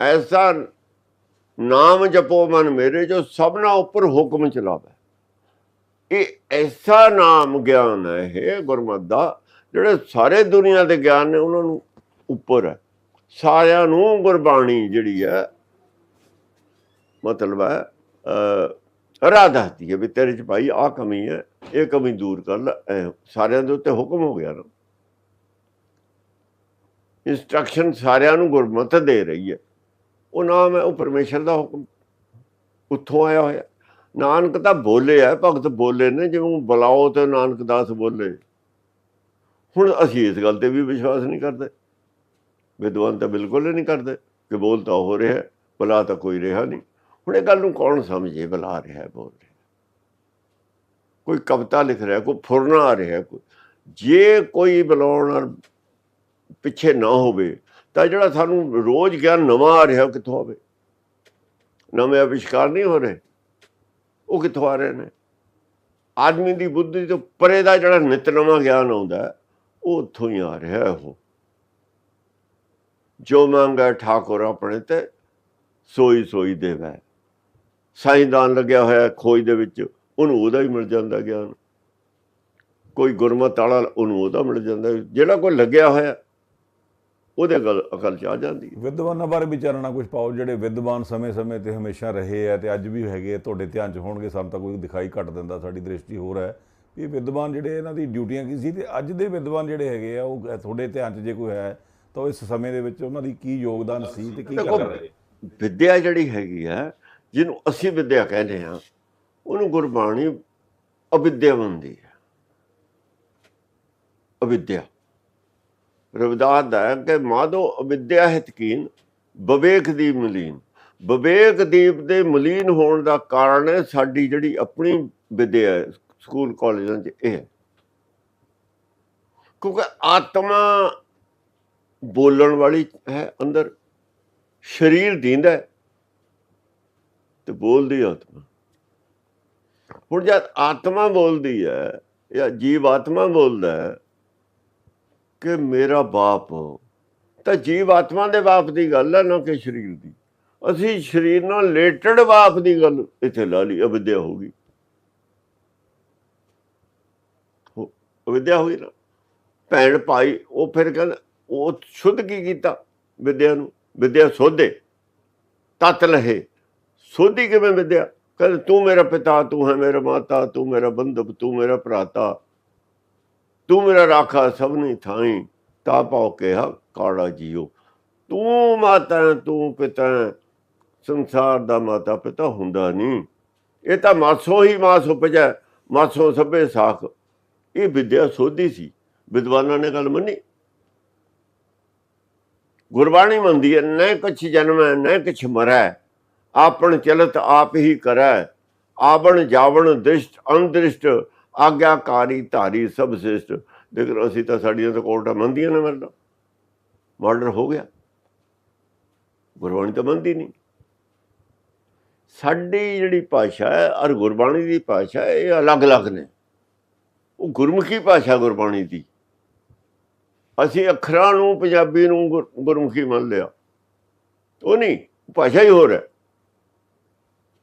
ਐਸਾ ਨਾਮ ਜਪੋ ਮਨ ਮੇਰੇ ਜੋ ਸਭਨਾ ਉੱਪਰ ਹੁਕਮ ਚਲਾਵੇ। ਇਹ ਐਸਾ ਨਾਮ ਗਿਆਨ ਹੈ ਇਹ ਗੁਰਮਤ ਦਾ ਜਿਹੜੇ ਸਾਰੇ ਦੁਨੀਆ ਦੇ ਗਿਆਨ ਨੇ ਉਹਨਾਂ ਨੂੰ ਉੱਪਰ ਹੈ। ਸਾਰਿਆਂ ਨੂੰ ਗੁਰਬਾਣੀ ਜਿਹੜੀ ਹੈ, ਮਤਲਬ ਹੈ ਰਾਹ ਦੱਸਦੀ ਹੈ ਵੀ ਤੇਰੇ ਚ ਭਾਈ ਆਹ ਕਮੀ ਹੈ, ਇਹ ਕਮੀ ਦੂਰ ਕਰ ਲੈ, ਐਂ ਸਾਰਿਆਂ ਦੇ ਉੱਤੇ ਹੁਕਮ ਹੋ ਗਿਆ ਨਾ। ਇਨਸਟਰਕਸ਼ਨ ਸਾਰਿਆਂ ਨੂੰ ਗੁਰਮਤ ਦੇ ਰਹੀ ਹੈ। ਉਹ ਨਾਮ ਹੈ ਉਹ ਪਰਮੇਸ਼ਰ ਦਾ ਹੁਕਮ ਉੱਥੋਂ ਆਇਆ ਹੋਇਆ। ਨਾਨਕ ਤਾਂ ਬੋਲੇ ਆ, ਭਗਤ ਬੋਲੇ ਨੇ, ਜਿਵੇਂ ਬੁਲਾਓ ਤੇ ਨਾਨਕ ਦਾਸ ਬੋਲੇ। ਹੁਣ ਅਸੀਂ ਇਸ ਗੱਲ ਤੇ ਵੀ ਵਿਸ਼ਵਾਸ ਨਹੀਂ ਕਰਦੇ। ਵਿਦਵਾਨ ਤਾਂ ਬਿਲਕੁਲ ਹੀ ਨਹੀਂ ਕਰਦੇ ਕਿ ਬੋਲ ਤਾਂ ਹੋ ਰਿਹਾ, ਬੁਲਾ ਤਾਂ ਕੋਈ ਰਿਹਾ ਨਹੀਂ। ਹੁਣ ਇਹ ਗੱਲ ਨੂੰ ਕੌਣ ਸਮਝੇ, ਬੁਲਾ ਰਿਹਾ, ਬੋਲ ਰਿਹਾ। ਕੋਈ ਕਵਿਤਾ ਲਿਖ ਰਿਹਾ, ਕੋਈ ਫੁਰਨਾ ਆ ਰਿਹਾ, ਕੋਈ ਜੇ ਕੋਈ ਬੁਲਾਉਣ ਪਿੱਛੇ ਨਾ ਹੋਵੇ ਤਾਂ ਜਿਹੜਾ ਸਾਨੂੰ ਰੋਜ਼ ਗਿਆਨ ਨਵਾਂ ਆ ਰਿਹਾ ਉਹ ਕਿੱਥੋਂ ਆਵੇ? ਨਵੇਂ ਅਵਿਸ਼ਕਾਰ ਨਹੀਂ ਹੋ ਰਹੇ। ਉਹ ਕਿੱਥੋਂ ਆ ਰਹੇ ਨੇ? ਆਦਮੀ ਦੀ ਬੁੱਧੀ ਤੋਂ ਪਰੇ ਦਾ ਜਿਹੜਾ ਨਿਤ ਨਵਾਂ ਗਿਆਨ ਆਉਂਦਾ, ਉਹ ਉੱਥੋਂ ਹੀ ਆ ਰਿਹਾ ਉਹ। ਜੋ ਮੰਗਾ ਠਾਕੁਰ ਆਪਣੇ ਤੇ, ਸੋਈ ਸੋਈ ਦੇਵੈ। ਸਾਈਦਾਨ ਲੱਗਿਆ ਹੋਇਆ ਖੋਜ ਦੇ ਵਿੱਚ, ਉਹਨੂੰ ਉਹਦਾ ਹੀ ਮਿਲ ਜਾਂਦਾ ਗਿਆਨ। ਕੋਈ ਗੁਰਮਤ ਵਾਲਾ ਉਹਨੂੰ ਉਹਦਾ ਮਿਲ ਜਾਂਦਾ। ਜਿਹੜਾ ਕੋਈ ਲੱਗਿਆ ਹੋਇਆ ਉਹਦੇ ਅਕਲ ਅਕਲ ਚ ਆ ਜਾਂਦੀ ਹੈ। ਵਿਦਵਾਨਾਂ ਬਾਰੇ ਵਿਚਾਰਨਾ ਕੁਝ ਪਾਓ ਜਿਹੜੇ ਵਿਦਵਾਨ ਸਮੇਂ-ਸਮੇਂ ਤੇ ਹਮੇਸ਼ਾ ਰਹੇ ਆ ਤੇ ਅੱਜ ਵੀ ਹੈਗੇ ਆ, ਤੁਹਾਡੇ ਧਿਆਨ 'ਚ ਹੋਣਗੇ ਸਾਨੂੰ ਤਾਂ ਕੋਈ ਦਿਖਾਈ ਘੱਟ ਦਿੰਦਾ ਸਾਡੀ ਦ੍ਰਿਸ਼ਟੀ ਹੋਰ ਹੈ। ਵੀ ਇਹ ਵਿਦਵਾਨ ਜਿਹੜੇ ਇਹਨਾਂ ਦੀ ਡਿਊਟੀਆਂ ਕੀ ਸੀ ਤੇ ਅੱਜ ਦੇ ਵਿਦਵਾਨ ਜਿਹੜੇ ਹੈਗੇ ਆ ਉਹ ਤੁਹਾਡੇ ਧਿਆਨ 'ਚ ਜੇ ਕੋਈ ਹੈ ਤਾਂ ਇਸ ਸਮੇਂ ਦੇ ਵਿੱਚ ਉਹਨਾਂ ਦੀ ਕੀ ਯੋਗਦਾਨ ਸੀ ਤੇ ਕੀ ਕਰ ਰਹੇ? ਵਿਦਿਆ ਜਿਹੜੀ ਹੈਗੀ ਹੈ ਜਿਹਨੂੰ ਅਸੀਂ ਵਿਦਿਆ ਕਹਿੰਦੇ ਹਾਂ ਉਹਨੂੰ ਗੁਰਬਾਣੀ ਅਵਿਦਿਆ ਮੰਨਦੀ ਹੈ। ਅਵਿਦਿਆ। ਰਵਿਦਾਸ ਦਾ ਹੈ ਕਿ ਮਾਧੋ ਅਵਿਦਿਆ ਹਿਤਕੀਨ, ਵਿਵੇਕ ਦੀ ਮਲੀਨ। ਵਿਵੇਕ ਦੀਪ ਦੇ ਮਲੀਨ ਹੋਣ ਦਾ ਕਾਰਨ ਹੈ ਸਾਡੀ ਜਿਹੜੀ ਆਪਣੀ ਵਿਦਿਆ ਹੈ, ਸਕੂਲ ਕਾਲਜਾਂ 'ਚ ਇਹ ਹੈ। ਕਿਉਂਕਿ ਆਤਮਾ ਬੋਲਣ ਵਾਲੀ ਹੈ ਅੰਦਰ, ਸਰੀਰ ਦੀਂਦਾ ਤੇ ਬੋਲਦੀ ਆਤਮਾ। ਹੁਣ ਜਦ ਆਤਮਾ ਬੋਲਦੀ ਹੈ ਜਾਂ ਜੀਵ ਆਤਮਾ ਬੋਲਦਾ ਹੈ ਕਿ ਮੇਰਾ ਬਾਪ ਤਾਂ ਜੀਵ ਆਤਮਾ ਦੇ ਬਾਪ ਦੀ ਗੱਲ ਹੈ, ਨਾ ਕਿ ਸਰੀਰ ਦੀ। ਅਸੀਂ ਸਰੀਰ ਨਾਲ ਰਿਲੇਟਡ ਬਾਪ ਦੀ ਗੱਲ ਇੱਥੇ ਲਾ ਲਈ, ਅਵਿਦਿਆ ਹੋ ਗਈ। ਹੋ- ਅਵਿਦਿਆ ਹੋਈ ਨਾ। ਭੈਣ ਭਾਈ, ਉਹ ਫਿਰ ਕਹਿੰਦਾ, ਉਹ ਸ਼ੁੱਧ ਕੀ ਕੀਤਾ ਵਿਦਿਆ ਨੂੰ? ਵਿਦਿਆ ਸੋਧੇ, ਤਤ ਲਹੇ। ਸੋਧੀ ਕਿਵੇਂ ਵਿਦਿਆ? ਕਹਿੰਦਾ, ਤੂੰ ਮੇਰਾ ਪਿਤਾ, ਤੂੰ ਹੈ ਮੇਰਾ ਮਾਤਾ, ਤੂੰ ਮੇਰਾ ਬੰਧਪ ਤੂੰ ਮੇਰਾ ਭਰਾਤਾ। ਤੂੰ ਮੇਰਾ ਰਾਖਾ ਸਭਨੀ ਥਾਈ, ਤਾ ਪਾਉ ਕਿਹਾ ਕਾੜਾ ਜੀਓ। ਤੂੰ ਮਾਤਾ, ਤੂੰ ਪਿਤਾ, ਸੰਸਾਰ ਦਾ ਮਾਤਾ ਪਿਤਾ ਹੁੰਦਾ ਨਹੀਂ ਇਹ ਤਾਂ ਮਾਸੋ ਹੀ ਮਾਸ ਉਪਜੈ, ਮਾਸੋਂ ਸਭੇ ਸਾਖ। ਇਹ ਵਿਦਿਆ ਸੋਧੀ ਸੀ, ਵਿਦਵਾਨਾਂ ਨੇ ਗੱਲ ਮੰਨੀ। ਗੁਰਬਾਣੀ ਮੰਦੀ ਹੈ, ਨੈ ਕੁਛ ਜਨਮੈ, ਨੈ ਕੁਛ ਮਰੈ। ਆਪਣ ਚਲਤ ਆਪ ਹੀ ਕਰੈ ਆਵਣ ਜਾਵਣ ਦ੍ਰਿਸ਼ਟ ਅੰਦ੍ਰਿਸ਼ਟ ਆਗਿਆਕਾਰੀ, ਧਾਰੀ, ਸਭ ਸਿਸ਼ਟ ਲੇਕਿਨ ਅਸੀਂ ਤਾਂ ਸਾਡੀਆਂ ਤਾਂ ਕੋਰਟਾਂ ਮੰਨਦੀਆਂ ਨੇ ਮਰਨਾ ਮਰਡਰ ਹੋ ਗਿਆ। ਗੁਰਬਾਣੀ ਤਾਂ ਮੰਨਦੀ ਨਹੀਂ। ਸਾਡੀ ਜਿਹੜੀ ਭਾਸ਼ਾ ਹੈ ਔਰ ਗੁਰਬਾਣੀ ਦੀ ਭਾਸ਼ਾ ਇਹ ਅਲੱਗ-ਅਲੱਗ ਨੇ। ਉਹ ਗੁਰਮੁਖੀ ਭਾਸ਼ਾ ਗੁਰਬਾਣੀ ਦੀ। ਅਸੀਂ ਅੱਖਰਾਂ ਨੂੰ, ਪੰਜਾਬੀ ਨੂੰ ਗੁਰ- ਗੁਰਮੁਖੀ ਮੰਨ ਲਿਆ ਉਹ ਨਹੀਂ, ਭਾਸ਼ਾ ਹੀ ਹੋਰ ਹੈ।